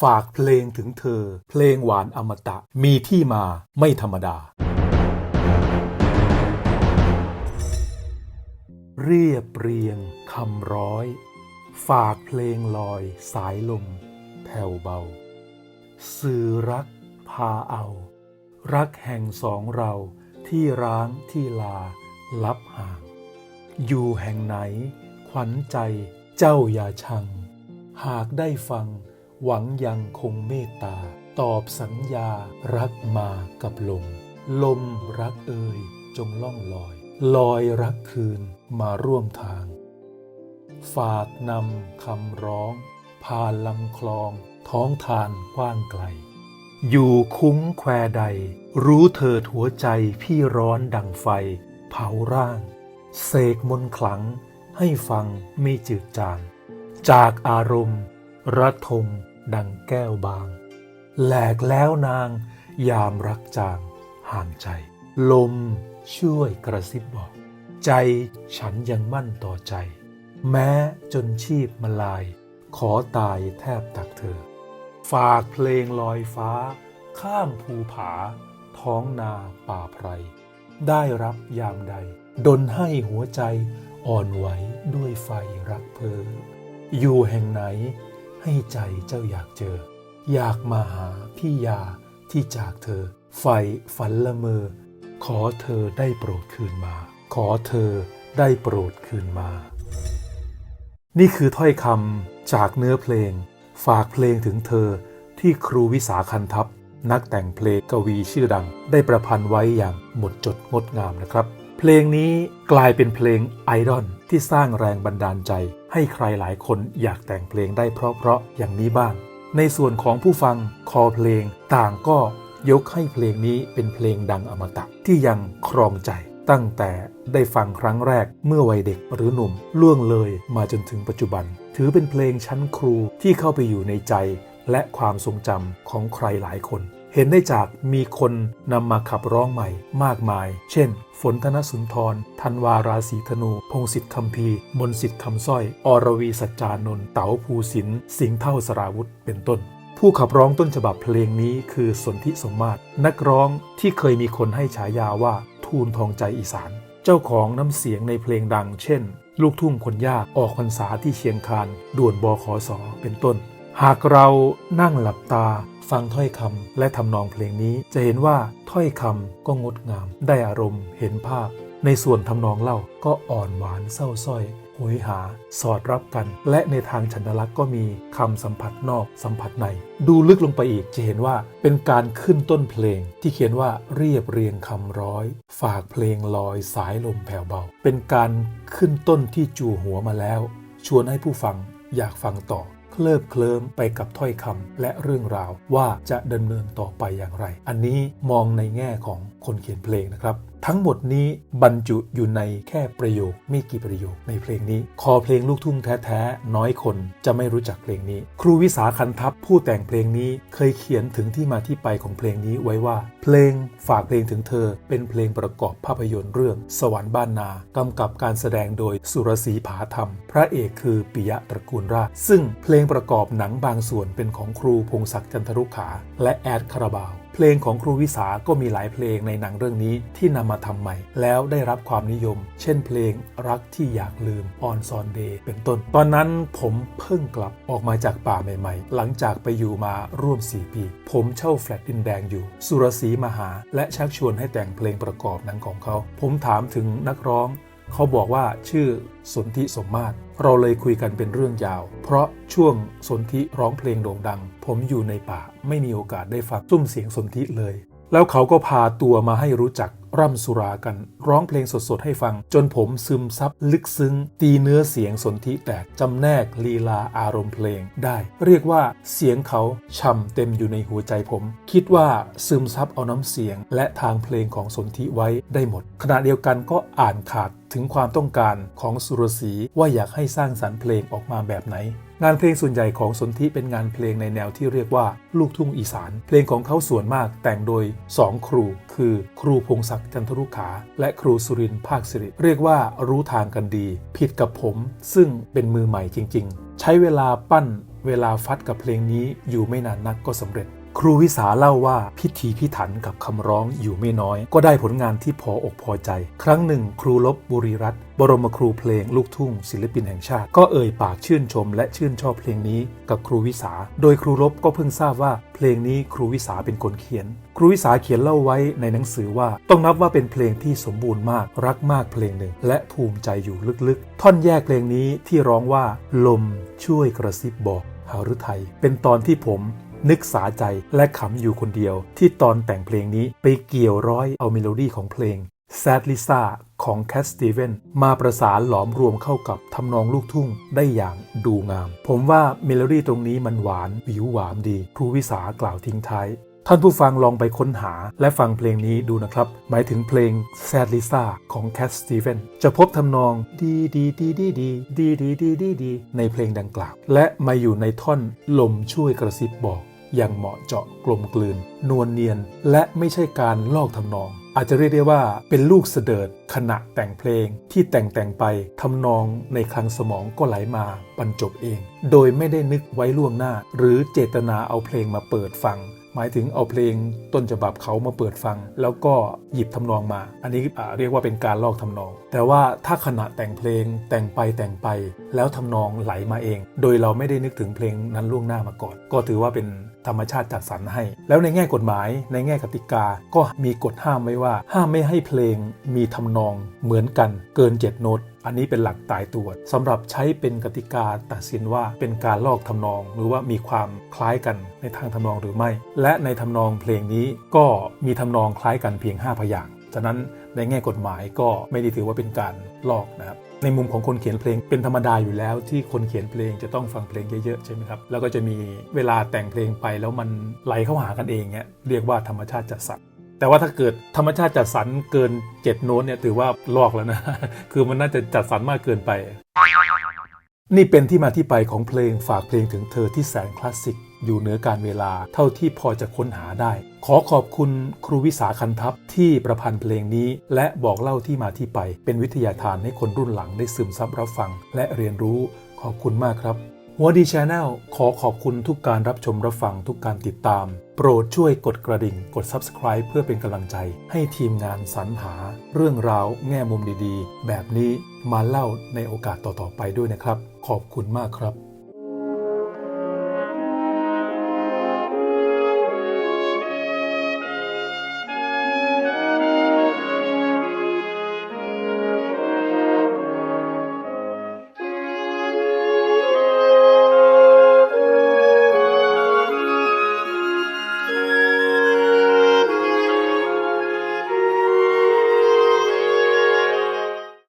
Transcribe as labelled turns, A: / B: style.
A: ฝากเพลงถึงเธอ เพลงหวานอมตะ มีที่มาไม่ธรรมดา เรียบเรียงคำร้อย ฝากเพลงลอยสายลม แผ่วเบา สื่อรักพาเอา รักแห่งสองเราที่ร้างที่ลา ลับห่าง อยู่แห่งไหน ขวัญใจเจ้าอย่าชัง หากได้ฟัง หวังยังคงเมตตา ตอบสัญญารักมากับลม ลมรักเอ่ยจงล่องลอย ลอยรักคืนมาร่วมทาง ฝากนำคำร้อง ผ่านลำคลอง ท้องทานกว้างไกล อยู่คุ้งแควใด รู้เถิดหัวใจพี่ร้อนดังไฟ เผาร่าง เสกมนขลังให้ฟังไม่จืดจาง จากอารมณ์ระทม ดังแก้วบาง แหลกแล้วนาง ยามรักจางห่างใจ ลมช่วยกระซิบบอก ใจฉันยังมั่นต่อใจ แม้จนชีพมาลาย ขอตายแทบตักเธอ ฝากเพลงลอยฟ้า ข้ามภูผา ท้องนาป่าไพร ได้รับยามใด ดนให้หัวใจอ่อนไหวด้วยไฟรักเพออยู่แห่งไหน ให้ใจเจ้าอยากเจอ อยากมาหาพี่ยาที่จากเธอไฟฝันละเมอ ขอเธอได้โปรดคืนมา ขอเธอได้โปรดคืนมา นี่คือถ้อยคำจากเนื้อเพลง ฝากเพลงถึงเธอที่ครูวิสาคันทัพนักแต่งเพลงกวีชื่อดัง ได้ประพันธ์ไว้อย่างหมดจดงดงามนะครับ เพลงนี้กลายเป็นเพลงไอดอลที่สร้างแรงบันดาลใจ ให้ใครหลายคนอยากแต่งเพลงได้เพราะๆอย่างนี้บ้าง ในส่วนของผู้ฟังคอเพลงต่างก็ยกให้เพลงนี้เป็นเพลงดังอมตะที่ยังครองใจ ตั้งแต่ได้ฟังครั้งแรกเมื่อวัยเด็กหรือหนุ่มล่วงเลยมาจนถึงปัจจุบัน ถือเป็นเพลงชั้นครูที่เข้าไปอยู่ในใจและความทรงจำของใครหลายคน เห็นได้จากมีคนนำมาขับร้องใหม่มากมาย เช่น ฝนธนสุนทร ธันวาราศีธนู พงศิษฐ์คำพีมนสิทธิ์คำสร้อย อรวีสัจจานนท์ เต๋าภูสิน สิงห์เท่าสราวุธ เป็นต้น ผู้ขับร้องต้นฉบับเพลงนี้คือสนธิสมมาตร นักร้องที่เคยมีคนให้ฉายาว่าทูลทองใจอีสาน เจ้าของน้ำเสียงในเพลงดัง เช่น ลูกทุ่งคนยาก ออกพรรษาที่เชียงคาน ด่วนบอขอสอเป็นต้น หากเรานั่งหลับตา ฟังถ้อยคำและทำนองเพลงนี้จะเห็นว่าถ้อยคำก็งดงาม ได้อารมณ์เห็นภาพ ในส่วนทำนองเล่าก็อ่อนหวานเศร้าสร้อยโหยหา สอดรับกัน และในทางฉันทลักษณ์ก็มีคำสัมผัสนอกสัมผัสใน ดูลึกลงไปอีกจะเห็นว่าเป็นการขึ้นต้นเพลง ที่เขียนว่าเรียบเรียงคำร้อย ฝากเพลงลอยสายลมแผ่วเบา เป็นการขึ้นต้นที่จู่หัวมาแล้ว ชวนให้ผู้ฟังอยากฟังต่อ ลิบเคลิ้มไปกับถ้อยคำและเรื่องราวว่าจะดำเนินต่อไปอย่างไร อันนี้มองในแง่ของคนเขียนเพลงนะครับ ทั้งหมดนี้บรรจุอยู่ในแค่ประโยคไม่กี่ประโยคในเพลงนี้ คอเพลงลูกทุ่งแท้ๆ น้อยคนจะไม่รู้จักเพลงนี้ ครูวิสาคันทัพผู้แต่งเพลงนี้เคยเขียนถึงที่มาที่ไปของเพลงนี้ไว้ว่า เพลงฝากเพลงถึงเธอ เป็นเพลงประกอบภาพยนตร์เรื่อง สวรรค์บ้านนากำกับการแสดงโดยสุรศรีผาธรรม พระเอกคือปิยะตระกูลราชซึ่งเพลงประกอบหนังบางส่วนเป็นของครูพงศักดิ์จันทรุขา และแอดคาราบาว ลงของครูวิสาก็มีหลายเพลงในหนังเรื่องนี้ที่นำมาทำใหม่ แล้วได้รับความนิยม เช่นเพลงรักที่อยากลืมออนซอนเดย์เป็นต้น ตอนนั้นผมเพิ่งกลับออกมาจากป่าใหม่ๆ หลังจากไปอยู่มาร่วม 4 ปี ผมเช่าแฟลตดินแดงอยู่ สุรศรีมาหา และชักชวนให้แต่งเพลงประกอบหนังของเขา ผมถามถึงนักร้อง เขาบอกว่าชื่อสนธิสมมาตร เราเลยคุยกันเป็นเรื่องยาว เพราะช่วงสนธิร้องเพลงโด่งดัง ผมอยู่ในป่าไม่มีโอกาสได้ฟังซุ้มเสียงสนธิเลย แล้วเขาก็พาตัวมาให้รู้จักร่ำสุรากัน ร้องเพลงสดๆให้ฟัง จนผมซึมซับลึกซึ้ง ตีเนื้อเสียงสนธิแตกจำแนกลีลาอารมณ์เพลงได้ เรียกว่าเสียงเขาช่ำเต็มอยู่ในหัวใจผม คิดว่าซึมซับเอาน้ำเสียง และทางเพลงของสนธิไว้ได้หมด ขณะเดียวกันก็อ่านขาด ถึงความต้องการของสุรศรีว่าอยากให้สร้างสรรค์เพลงออกมาแบบไหน งานเพลงส่วนใหญ่ของสนธิเป็นงานเพลงในแนวที่เรียกว่า ลูกทุ่งอีสาน เพลงของเขาส่วนมากแต่งโดย 2 ครู คือ ครูพงศักดิ์จันทรุขา และครูสุรินทร์ภาคสิริเรียกว่ารู้ทางกันดี ผิดกับผม ซึ่งเป็นมือใหม่จริง ๆ ใช้เวลาปั้นเวลาฟัดกับเพลงนี้อยู่ไม่นานนักก็สำเร็จ ครูวิสาเล่าว่าพิธีพิถันกับคำร้องอยู่ไม่น้อย ก็ได้ผลงานที่พออกพอใจ ครั้งหนึ่ง ครูลบบุรีรัตน์บรมครูเพลงลูกทุ่ง ศิลปินแห่งชาติ ก็เอ่ยปากชื่นชม และชื่นชอบเพลงนี้กับครูวิสา โดยครูลบก็เพิ่งทราบว่าเพลงนี้ครูวิสาเป็นคนเขียน ครูวิสาเขียนเล่าไว้ในหนังสือว่า ต้องนับว่าเป็นเพลงที่สมบูรณ์มากรักมากเพลงหนึ่ง และภูมิใจอยู่ลึกๆ ท่อนแยกเพลงนี้ที่ร้องว่า ลมช่วยกระซิบบอกหฤทัยเป็นตอนที่ผม นึกสาใจและขำอยู่คนเดียว ที่ตอนแต่งเพลงนี้ไปเกี่ยวร้อยเอาเมโลดี้ของเพลง Sad Lisa ของ Cat Steven มาประสานหลอมรวมเข้ากับทำนองลูกทุ่งได้อย่างดูงาม ผมว่าเมโลดี้ตรงนี้มันหวานวิวหวามดี ครูวิสากล่าวทิ้งท้าย ท่านผู้ฟังลองไปค้นหาและฟังเพลงนี้ดูนะครับ หมายถึงเพลง Sad Lisa ของ Cat Steven จะพบทำนองดีดีดีดีดีดีดีดีดีในเพลงดังกล่าว และมาอยู่ในท่อนลมช่วยกระซิบบอก อย่างเหมาะเจาะกลมกลืน นวลเนียน และไม่ใช่การลอกทำนอง อาจจะเรียกได้ว่าเป็นลูกเสดิร์ดขณะแต่งเพลงที่แต่งแต่งไปทำนองในคลังสมองก็ไหลมาบรรจบเอง โดยไม่ได้นึกไว้ล่วงหน้า หรือเจตนาเอาเพลงมาเปิดฟัง หมายถึงเอาเพลงต้นฉบับเขามาเปิดฟัง แล้วก็หยิบทำนองมา อันนี้เรียกว่าเป็นการลอกทำนอง แต่ว่าถ้าขณะแต่งเพลงแต่งไปแต่งไป แล้วทำนองไหลมาเอง โดยเราไม่ได้นึกถึงเพลงนั้นล่วงหน้ามาก่อน ก็ถือว่าเป็นธรรมชาติจัดสรรให้ แล้วในแง่กฎหมาย ในแง่กติกาก็มีกฎห้ามไว้ว่า ห้ามไม่ให้เพลงมีทำนองเหมือนกันเกิน7โน้ต อันนี้เป็นหลักตายตัวสำหรับใช้เป็นกติกาตัดสินว่าเป็นการลอกทำนอง หรือว่ามีความคล้ายกันในทางทำนองหรือไม่ และในทำนองเพลงนี้ก็มีทำนองคล้ายกันเพียง 5 พยางค์ฉะนั้นในแง่กฎหมายก็ไม่ได้ถือว่าเป็นการลอกนะครับในมุมของคนเขียนเพลงเป็นธรรมดาอยู่แล้ว ที่คนเขียนเพลงจะต้องฟังเพลงเยอะๆใช่ไหมครับแล้วก็จะมีเวลาแต่งเพลงไปแล้วมันไหลเข้าหากันเองเนี่ยเรียกว่าธรรมชาติจัดสรร แต่ว่าถ้าเกิดธรรมชาติจัดสรรเกิน 7 โน้ตเนี่ยถือว่าลอกแล้วนะ คือมันน่าจะจัดสรรมากเกินไป นี่เป็นที่มาที่ไปของเพลงฝากเพลงถึงเธอที่แสนคลาสสิก อยู่เหนือการเวลาเท่าที่พอจะค้นหาได้ ขอขอบคุณครูวิสาคันทัพที่ประพันธ์เพลงนี้ และบอกเล่าที่มาที่ไป เป็นวิทยาทานให้คนรุ่นหลังได้ซึมซับรับฟัง และเรียนรู้ขอบคุณมากครับหัวดีชาแนลขอขอบคุณทุกการรับชมรับฟังทุกการติดตาม ปรดช่วยกดกระดิ่ง กด Subscribe เพื่อเป็นกำลังใจ ให้ทีมงานสรรหา เรื่องราวแง่มุมดีๆ แบบนี้มาเล่าในโอกาสต่อๆไปด้วยนะครับ ขอบคุณมากครับ